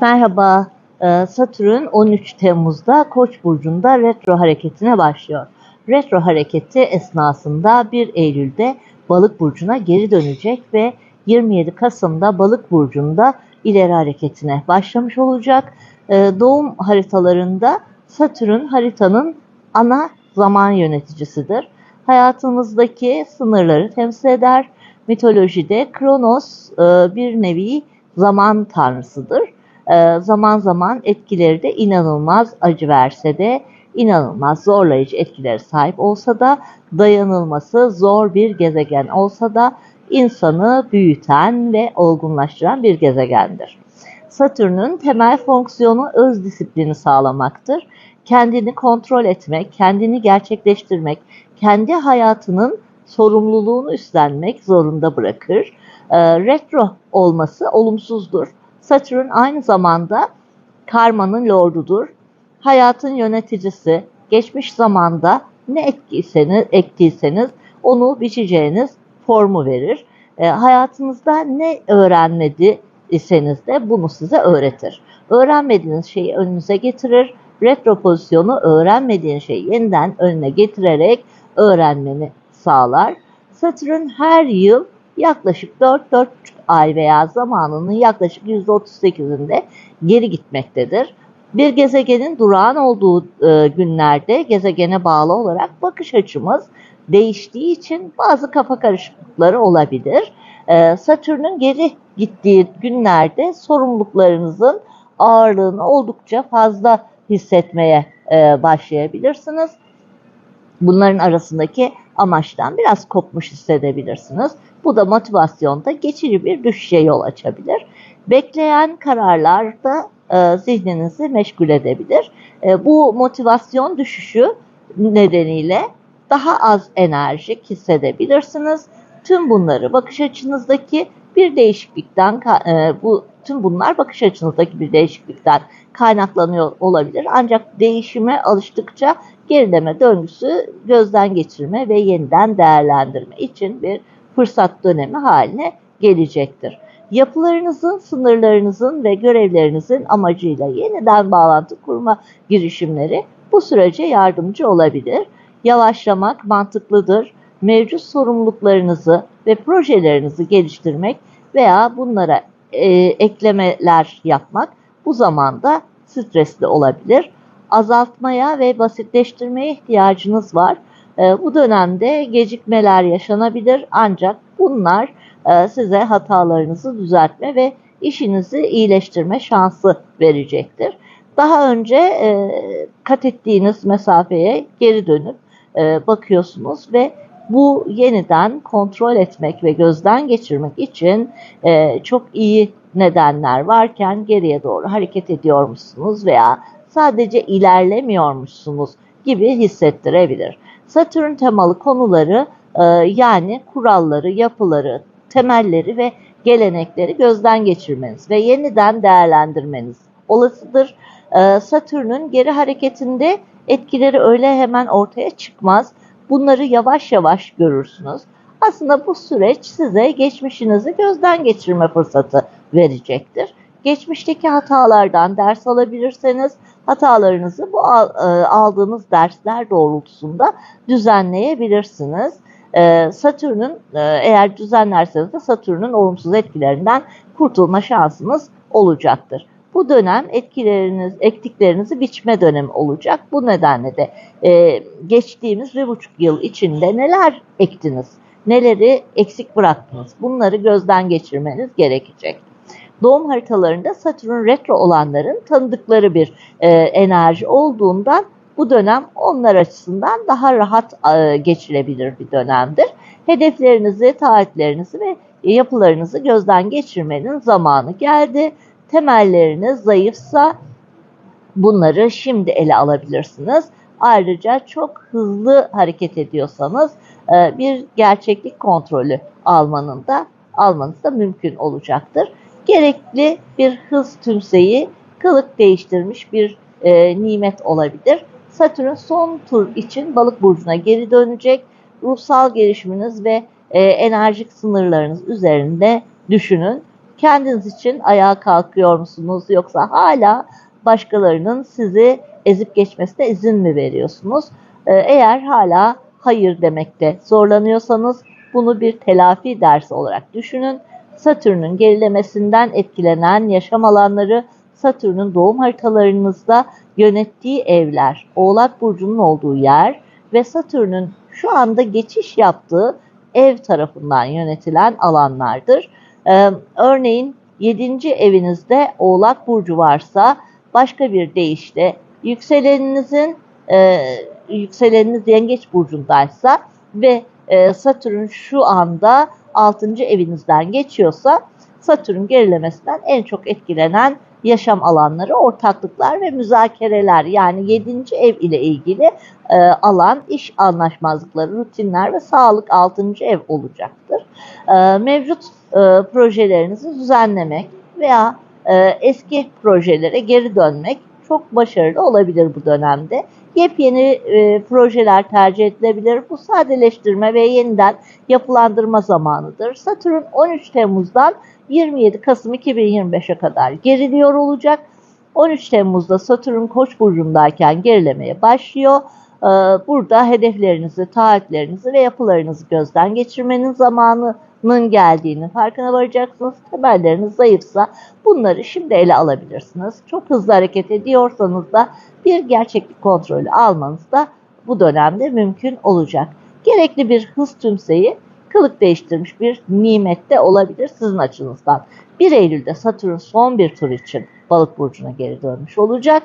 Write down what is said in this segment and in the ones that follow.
Merhaba, Ee, Satürn 13 Temmuz'da Koç burcunda retro hareketine başlıyor. Retro hareketi esnasında 1 Eylül'de Balık burcuna geri dönecek ve 27 Kasım'da Balık burcunda ileri hareketine başlamış olacak. Ee, Doğum haritalarında Satürn haritanın ana zaman yöneticisidir. Hayatımızdaki sınırları temsil eder. Mitolojide Kronos e, bir nevi zaman tanrısıdır. E, zaman zaman etkileri de inanılmaz acı verse de, inanılmaz zorlayıcı etkileri sahip olsa da, dayanılması zor bir gezegen olsa da insanı büyüten ve olgunlaştıran bir gezegendir. Satürn'ün temel fonksiyonu öz disiplini sağlamaktır. Kendini kontrol etmek, kendini gerçekleştirmek, kendi hayatının sorumluluğunu üstlenmek zorunda bırakır. E, retro olması olumsuzdur. Satürn aynı zamanda karmanın lordudur. Hayatın yöneticisi, geçmiş zamanda ne ektiyseniz, ektiyseniz onu biçeceğiniz formu verir. E, hayatınızda ne öğrenmediyseniz de bunu size öğretir. Öğrenmediğiniz şeyi önünüze getirir. Retro pozisyonu öğrenmediğin şeyi yeniden önüne getirerek öğrenmeni sağlar. Satürn her yıl yaklaşık 4-4,5 ay veya zamanının yaklaşık %38'inde geri gitmektedir. Bir gezegenin durağan olduğu e, günlerde gezegene bağlı olarak bakış açımız değiştiği için bazı kafa karışıklıkları olabilir. E, Satürn'ün geri gittiği günlerde sorumluluklarınızın ağırlığını oldukça fazla hissetmeye e, başlayabilirsiniz. Bunların arasındaki amaçtan biraz kopmuş hissedebilirsiniz. Bu da motivasyonda geçici bir düşüşe yol açabilir. Bekleyen kararlar da e, zihninizi meşgul edebilir. E, bu motivasyon düşüşü nedeniyle daha az enerjik hissedebilirsiniz. Tüm bunları bakış açınızdaki bir değişiklikten e, bu tüm bunlar bakış açınızdaki bir değişiklikten kaynaklanıyor olabilir. Ancak değişime alıştıkça gerileme döngüsü gözden geçirme ve yeniden değerlendirme için bir fırsat dönemi haline gelecektir. Yapılarınızın, sınırlarınızın ve görevlerinizin amacıyla yeniden bağlantı kurma girişimleri bu sürece yardımcı olabilir. Yavaşlamak mantıklıdır. Mevcut sorumluluklarınızı ve projelerinizi geliştirmek veya bunlara e, eklemeler yapmak bu zamanda stresli olabilir. Azaltmaya ve basitleştirmeye ihtiyacınız var. E, bu dönemde gecikmeler yaşanabilir ancak bunlar e, size hatalarınızı düzeltme ve işinizi iyileştirme şansı verecektir. Daha önce e, kat ettiğiniz mesafeye geri dönüp e, bakıyorsunuz ve bu yeniden kontrol etmek ve gözden geçirmek için çok iyi nedenler varken geriye doğru hareket ediyormuşsunuz veya sadece ilerlemiyormuşsunuz gibi hissettirebilir. Satürn temalı konuları e, yani kuralları, yapıları, temelleri ve gelenekleri gözden geçirmeniz ve yeniden değerlendirmeniz olasıdır. E, Satürn'ün geri hareketinde etkileri öyle hemen ortaya çıkmaz. Bunları yavaş yavaş görürsünüz. Aslında bu süreç size geçmişinizi gözden geçirme fırsatı verecektir. Geçmişteki hatalardan ders alabilirseniz hatalarınızı bu e, aldığınız dersler doğrultusunda düzenleyebilirsiniz. E, Satürn'ün e, eğer düzenlerseniz de Satürn'ün olumsuz etkilerinden kurtulma şansınız olacaktır. Bu dönem etkileriniz, ektiklerinizi biçme dönemi olacak. Bu nedenle de e, geçtiğimiz bir buçuk yıl içinde neler ektiniz, neleri eksik bıraktınız bunları gözden geçirmeniz gerekecek. Doğum haritalarında Satürn retro olanların tanıdıkları bir e, enerji olduğundan bu dönem onlar açısından daha rahat e, geçilebilir bir dönemdir. Hedeflerinizi, taahhütlerinizi ve yapılarınızı gözden geçirmenin zamanı geldi temelleriniz zayıfsa bunları şimdi ele alabilirsiniz. Ayrıca çok hızlı hareket ediyorsanız e, bir gerçeklik kontrolü almanın da almanız da mümkün olacaktır. Gerekli bir hız tümseyi kılık değiştirmiş bir e, nimet olabilir. Satürn son tur için balık burcuna geri dönecek. Ruhsal gelişiminiz ve e, enerjik sınırlarınız üzerinde düşünün Kendiniz için ayağa kalkıyor musunuz yoksa hala başkalarının sizi ezip geçmesine izin mi veriyorsunuz? Ee, Eğer hala hayır demekte zorlanıyorsanız bunu bir telafi dersi olarak düşünün. Satürn'ün gerilemesinden etkilenen yaşam alanları Satürn'ün doğum haritalarınızda yönettiği evler, Oğlak Burcu'nun olduğu yer ve Satürn'ün şu anda geçiş yaptığı ev tarafından yönetilen alanlardır. Ee, örneğin 7. evinizde Oğlak Burcu varsa başka bir deyişle yükseleninizin e, yükseleniniz Yengeç Burcu'ndaysa ve e, Satürn şu anda 6. evinizden geçiyorsa Satürn gerilemesinden en çok etkilenen yaşam alanları, ortaklıklar ve müzakereler yani 7. ev ile ilgili e, alan iş anlaşmazlıkları, rutinler ve sağlık 6. ev olacaktır. E, mevcut e, projelerinizi düzenlemek veya e, eski projelere geri dönmek çok başarılı olabilir bu dönemde. Yepyeni e, projeler tercih edilebilir. Bu sadeleştirme ve yeniden yapılandırma zamanıdır. Satürn 13 Temmuz'dan 27 Kasım 2025'e kadar geriliyor olacak. 13 Temmuz'da Satürn Koç burcundayken gerilemeye başlıyor. Ee, Burada hedeflerinizi, taahhütlerinizi ve yapılarınızı gözden geçirmenin zamanının geldiğini farkına varacaksınız. Temelleriniz zayıfsa bunları şimdi ele alabilirsiniz. Çok hızlı hareket ediyorsanız da bir gerçeklik kontrolü almanız da bu dönemde mümkün olacak. Gerekli bir hız tümseyi kılık değiştirmiş bir nimette olabilir sizin açınızdan. 1 Eylül'de Satürn son bir tur için balık burcuna geri dönmüş olacak.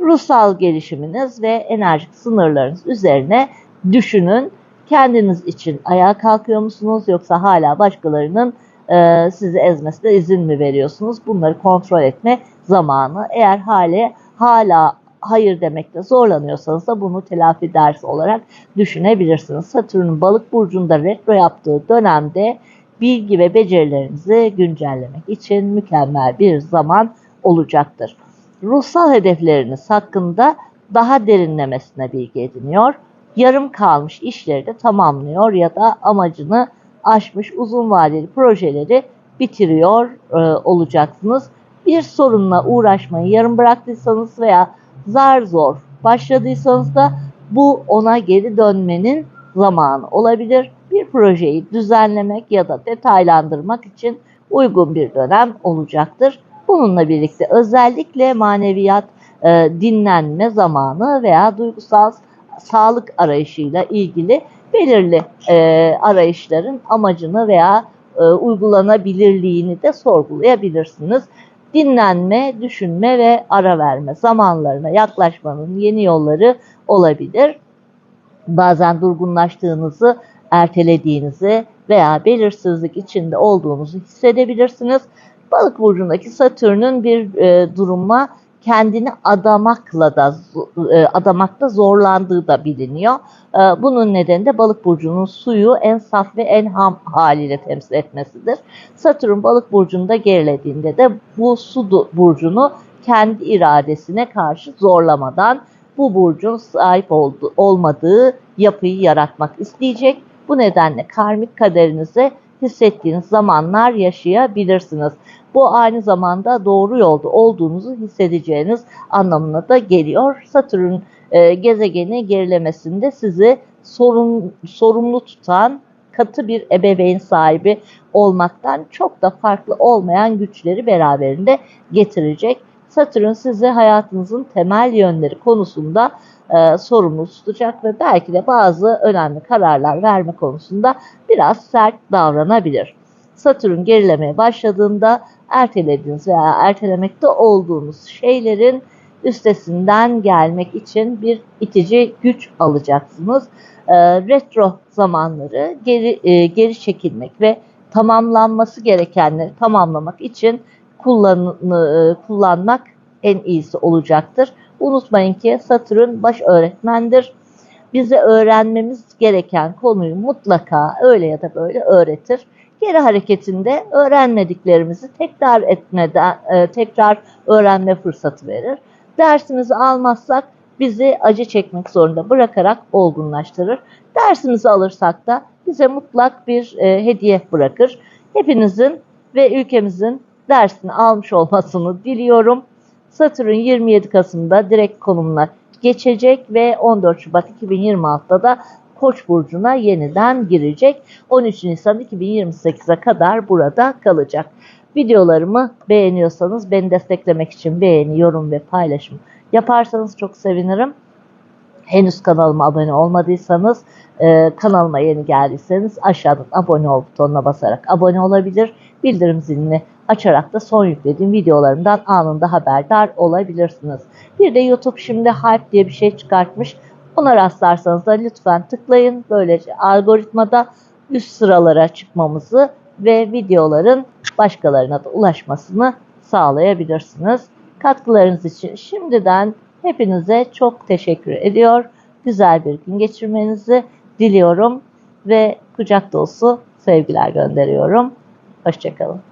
Ruhsal gelişiminiz ve enerjik sınırlarınız üzerine düşünün. Kendiniz için ayağa kalkıyor musunuz yoksa hala başkalarının e, sizi ezmesine izin mi veriyorsunuz? Bunları kontrol etme zamanı. Eğer hale hala hayır demekte zorlanıyorsanız da bunu telafi dersi olarak düşünebilirsiniz. Satürn'ün balık burcunda retro yaptığı dönemde bilgi ve becerilerinizi güncellemek için mükemmel bir zaman olacaktır. Ruhsal hedefleriniz hakkında daha derinlemesine bilgi ediniyor. Yarım kalmış işleri de tamamlıyor ya da amacını aşmış uzun vadeli projeleri bitiriyor e, olacaksınız. Bir sorunla uğraşmayı yarım bıraktıysanız veya zar zor başladıysanız da bu ona geri dönmenin zamanı olabilir. Bir projeyi düzenlemek ya da detaylandırmak için uygun bir dönem olacaktır. Bununla birlikte özellikle maneviyat, e, dinlenme zamanı veya duygusal sağlık arayışıyla ilgili belirli e, arayışların amacını veya e, uygulanabilirliğini de sorgulayabilirsiniz. Dinlenme, düşünme ve ara verme zamanlarına yaklaşmanın yeni yolları olabilir. Bazen durgunlaştığınızı, ertelediğinizi veya belirsizlik içinde olduğunuzu hissedebilirsiniz. Balık burcundaki Satürn'ün bir e, duruma kendini adamakla da e, adamakta zorlandığı da biliniyor. E, bunun nedeni de balık burcunun suyu en saf ve en ham haliyle temsil etmesidir. Satürn balık burcunda gerilediğinde de bu su burcunu kendi iradesine karşı zorlamadan bu burcun sahip oldu, olmadığı yapıyı yaratmak isteyecek. Bu nedenle karmik kaderinizi hissettiğiniz zamanlar yaşayabilirsiniz. Bu aynı zamanda doğru yolda olduğunuzu hissedeceğiniz anlamına da geliyor. Satürn e, gezegeni gerilemesinde sizi sorun, sorumlu tutan katı bir ebeveyn sahibi olmaktan çok da farklı olmayan güçleri beraberinde getirecek. Satürn sizi hayatınızın temel yönleri konusunda e, sorumlu tutacak ve belki de bazı önemli kararlar verme konusunda biraz sert davranabilir. Satürn gerilemeye başladığında ertelediğiniz veya ertelemekte olduğunuz şeylerin üstesinden gelmek için bir itici güç alacaksınız. E, retro zamanları geri, e, geri çekilmek ve tamamlanması gerekenleri tamamlamak için kullan, e, kullanmak en iyisi olacaktır. Unutmayın ki Satürn baş öğretmendir. Bize öğrenmemiz gereken konuyu mutlaka öyle ya da böyle öğretir. Geri hareketinde öğrenmediklerimizi tekrar etmeden e, tekrar öğrenme fırsatı verir. Dersimizi almazsak bizi acı çekmek zorunda bırakarak olgunlaştırır. Dersimizi alırsak da bize mutlak bir e, hediye bırakır. Hepinizin ve ülkemizin dersini almış olmasını diliyorum. Satürn 27 Kasım'da direkt konumuna geçecek ve 14 Şubat 2026'da da Koç burcuna yeniden girecek. 13 Nisan 2028'e kadar burada kalacak. Videolarımı beğeniyorsanız beni desteklemek için beğeni, yorum ve paylaşım yaparsanız çok sevinirim. Henüz kanalıma abone olmadıysanız, e, kanalıma yeni geldiyseniz aşağıdan abone ol butonuna basarak abone olabilir. Bildirim zilini açarak da son yüklediğim videolarımdan anında haberdar olabilirsiniz. Bir de YouTube şimdi Hype diye bir şey çıkartmış. Ona rastlarsanız da lütfen tıklayın. Böylece algoritmada üst sıralara çıkmamızı ve videoların başkalarına da ulaşmasını sağlayabilirsiniz. Katkılarınız için şimdiden hepinize çok teşekkür ediyor. Güzel bir gün geçirmenizi diliyorum ve kucak dolusu sevgiler gönderiyorum. Hoşçakalın.